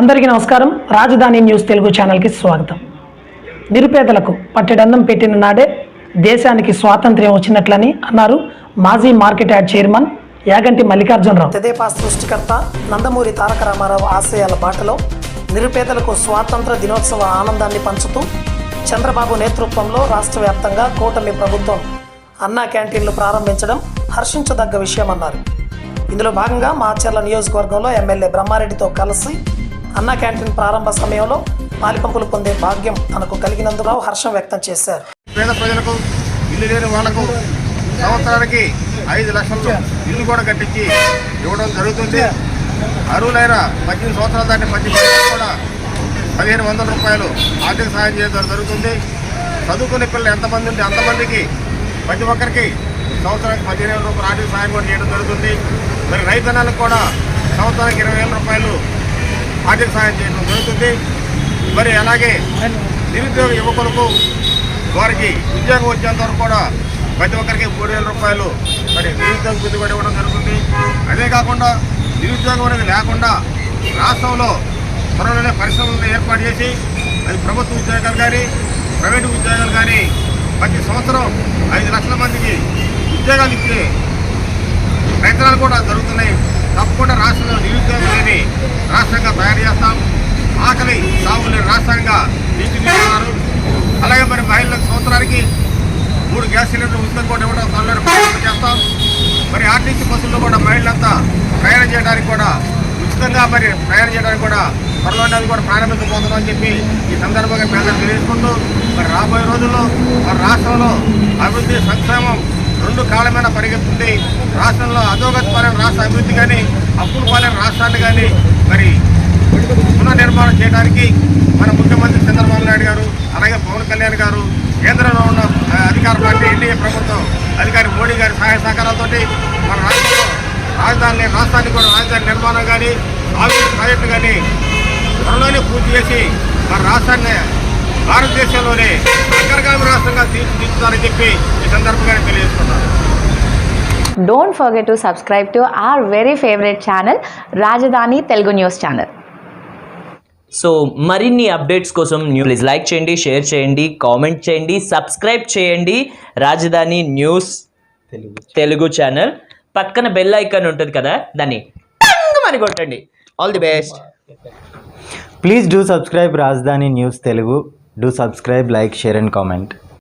అందరికీ నమస్కారం. రాజధాని న్యూస్ తెలుగు ఛానల్కి స్వాగతం. నిరుపేదలకు పట్టెడన్నం పెట్టిన నాడే దేశానికి స్వాతంత్ర్యం వచ్చినట్లని అన్నారు మాజీ market yard chairman Yaganti Mallikarjunarao. Tedepa సృష్టికర్త నందమూరి తారక రామారావు ఆశయాల బాటలో నిరుపేదలకు స్వాతంత్ర దినోత్సవ ఆనందాన్ని పంచుతూ చంద్రబాబు నేతృత్వంలో రాష్ట్ర వ్యాప్తంగా కూటమి ప్రభుత్వం అన్నా క్యాంటీన్లు ప్రారంభించడం హర్షించదగ్గ విషయమన్నారు. ఇందులో భాగంగా మాచర్ల నియోజకవర్గంలో ఎమ్మెల్యే బ్రహ్మారెడ్డితో కలిసి అన్న క్యాంటీన్ ప్రారంభ సమయంలో పాలిపంపులు పొందే భాగ్యం తనకు కలిగినందుకు హర్షం వ్యక్తం చేశారు. పేద ప్రజలకు ఇల్లు లేని వాళ్ళకు సంవత్సరానికి ఐదు లక్షలు ఇల్లు కూడా కట్టించి ఇవ్వడం జరుగుతుంది. అరువులైన పద్దెనిమిది సంవత్సరాల దాటి పద్దెనిమిది కూడా పదిహేను వందల రూపాయలు ఆర్థిక సహాయం చేయడం జరుగుతుంది. చదువుకునే పిల్లలు ఎంతమంది ఉంటే అంతమందికి ప్రతి ఒక్కరికి సంవత్సరానికి పదిహేను వేల రూపాయలు ఆర్థిక సహాయం కూడా చేయడం జరుగుతుంది. మరి రైతన్నలకు కూడా సంవత్సరానికి ఇరవై వేల రూపాయలు ఆర్థిక సహాయం చేయడం జరుగుతుంది. మరి అలాగే నిరుద్యోగ యువకులకు వారికి ఉద్యోగం వచ్చేంత వరకు కూడా ప్రతి ఒక్కరికి మూడు వేల రూపాయలు మరి నిరుద్యోగ పెట్టుబడి ఇవ్వడం జరుగుతుంది. అదే కాకుండా నిరుద్యోగం అనేది లేకుండా రాష్ట్రంలో త్వరలోనే పరిశ్రమలను ఏర్పాటు చేసి అది ప్రభుత్వ ఉద్యోగాలు కానీ ప్రైవేటు ఉద్యోగాలు కానీ ప్రతి సంవత్సరం ఐదు లక్షల మందికి ఉద్యోగాలు ఇచ్చే ప్రయత్నాలు కూడా జరుగుతున్నాయి. తప్పకుండా రాష్ట్రంలో నిరుద్యోగం లేని రాష్ట్రంగా తయారు చేస్తాం. ఆకలి సాగు లేని రాష్ట్రంగా తీర్చిదిద్దుతున్నారు అలాగే మరి మహిళలకు సంవత్సరానికి మూడు గ్యాస్ సిలిండర్ ఉచితం కూడా ఇవ్వడం త్వరలో చేస్తాం. మరి ఆర్టీసీ బస్సుల్లో కూడా మహిళలంతా ప్రయాణం చేయడానికి కూడా ఉచితంగా మరి ప్రయాణం చేయడానికి కూడా త్వరలోనే అది కూడా ప్రారంభించబోతున్నామని చెప్పి ఈ సందర్భంగా పేదలు తెలియజేసుకుంటూ మరి రాబోయే రోజుల్లో మన రాష్ట్రంలో అభివృద్ధి సంక్షేమం రెండు కాలమైన పరిగెత్తుంది. రాష్ట్రంలో అధోగతి పాలైన రాష్ట్ర అభివృద్ధి కానీ అప్పులు పాలైన రాష్ట్రాన్ని కానీ మరి పునర్నిర్మాణం చేయడానికి మన ముఖ్యమంత్రి చంద్రబాబు నాయుడు గారు అలాగే పవన్ కళ్యాణ్ గారు కేంద్రంలో ఉన్న అధికార పార్టీ ఎన్డీఏ ప్రభుత్వం అధికారి మోడీ గారి సహాయ సహకారాలతో మన రాష్ట్రంలో రాజధాని రాష్ట్రానికి కూడా రాజధాని నిర్మాణం కానీ ఆవిడ ప్రాజెక్టు కానీ త్వరలోనే పూర్తి చేసి మన రాష్ట్రాన్ని భారతదేశంలోనే అగ్రగామి రాష్ట్రంగా తీర్చిదిద్దుతారని చెప్పి ఈ సందర్భంగా నేను తెలియజేస్తున్నాను Don't forget to subscribe to our very favorite channel, Rajadhani Telugu News Channel. So మరిన్ని అప్డేట్స్ కోసం న్యూ ప్లీజ్ లైక్ చేయండి షేర్ చేయండి కామెంట్ చేయండి సబ్స్క్రైబ్ చేయండి రాజధాని న్యూస్ తెలుగు ఛానల్ పక్కన బెల్ ఐకాన్ ఉంటుంది కదా దాన్ని అని కొట్టండి all the best Please do subscribe Rajdhani News Telugu. Do subscribe, like, share, and comment.